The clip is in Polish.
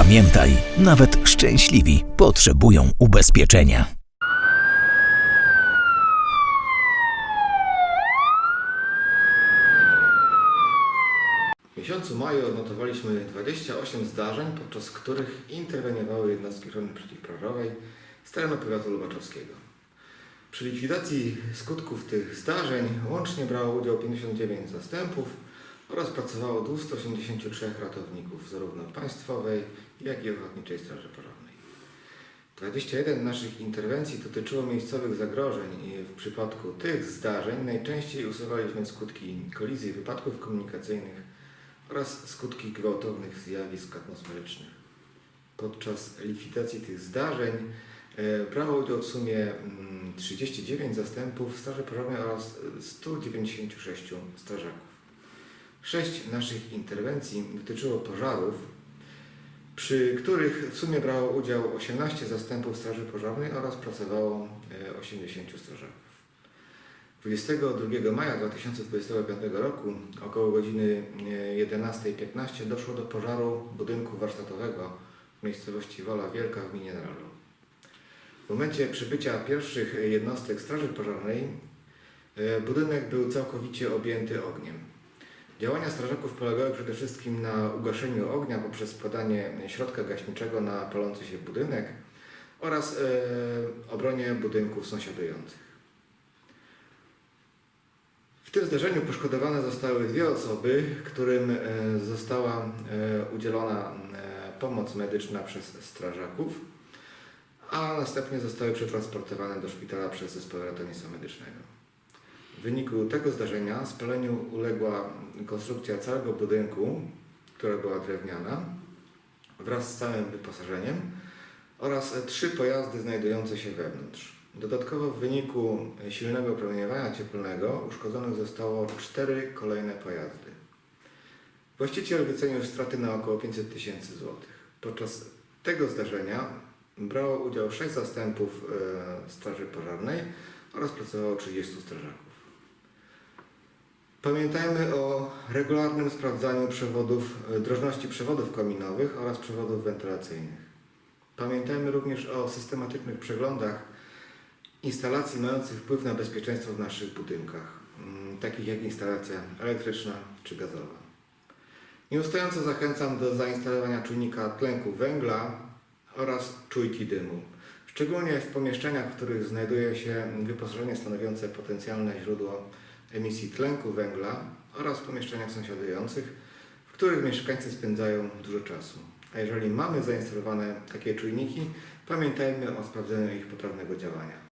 Pamiętaj, nawet szczęśliwi potrzebują ubezpieczenia. W miesiącu maju odnotowaliśmy 28 zdarzeń, podczas których interweniowały jednostki ochrony przeciwpożarowej z terenu powiatu lubaczowskiego. Przy likwidacji skutków tych zdarzeń łącznie brało udział 59 zastępów oraz pracowało 283 ratowników zarówno państwowej, jak i Ochotniczej Straży Pożarnej. 21 naszych interwencji dotyczyło miejscowych zagrożeń i w przypadku tych zdarzeń najczęściej usuwaliśmy skutki kolizji, wypadków komunikacyjnych oraz skutki gwałtownych zjawisk atmosferycznych. Podczas likwidacji tych zdarzeń e, brało udział w sumie mm, 39 zastępów Straży Pożarnej oraz e, 196 strażaków. Sześć naszych interwencji dotyczyło pożarów, przy których w sumie brało udział 18 zastępów Straży Pożarnej oraz pracowało e, 80 strażaków. 22 maja 2025 roku około godziny e, 11.15 doszło do pożaru budynku warsztatowego w miejscowości Wola Wielka w gminie Narlo. W momencie przybycia pierwszych jednostek Straży Pożarnej e, budynek był całkowicie objęty ogniem. Działania strażaków polegały przede wszystkim na ugaszeniu ognia poprzez podanie środka gaśniczego na palący się budynek oraz e, obronie budynków sąsiadujących. W tym zdarzeniu poszkodowane zostały dwie osoby, którym e, została e, udzielona pomoc medyczna przez strażaków, a następnie zostały przetransportowane do szpitala przez zespół ratownictwa medycznego. W wyniku tego zdarzenia spaleniu uległa konstrukcja całego budynku, która była drewniana, wraz z całym wyposażeniem oraz trzy pojazdy znajdujące się wewnątrz. Dodatkowo w wyniku silnego promieniowania cieplnego uszkodzonych zostało cztery kolejne pojazdy. Właściciel wycenił straty na około 500 tysięcy złotych. Podczas tego zdarzenia brało udział sześć zastępów e, Straży Pożarnej oraz pracowało 30 strażaków. Pamiętajmy o regularnym sprawdzaniu przewodów, e, drożności przewodów kominowych oraz przewodów wentylacyjnych. Pamiętajmy również o systematycznych przeglądach instalacji mających wpływ na bezpieczeństwo w naszych budynkach, mm, takich jak instalacja elektryczna czy gazowa. Nieustająco zachęcam do zainstalowania czujnika tlenku węgla oraz czujki dymu. Szczególnie w pomieszczeniach, w których znajduje się wyposażenie stanowiące potencjalne źródło emisji tlenku węgla oraz w pomieszczeniach sąsiadujących, w których mieszkańcy spędzają dużo czasu. A jeżeli mamy zainstalowane takie czujniki, pamiętajmy o sprawdzeniu ich poprawnego działania.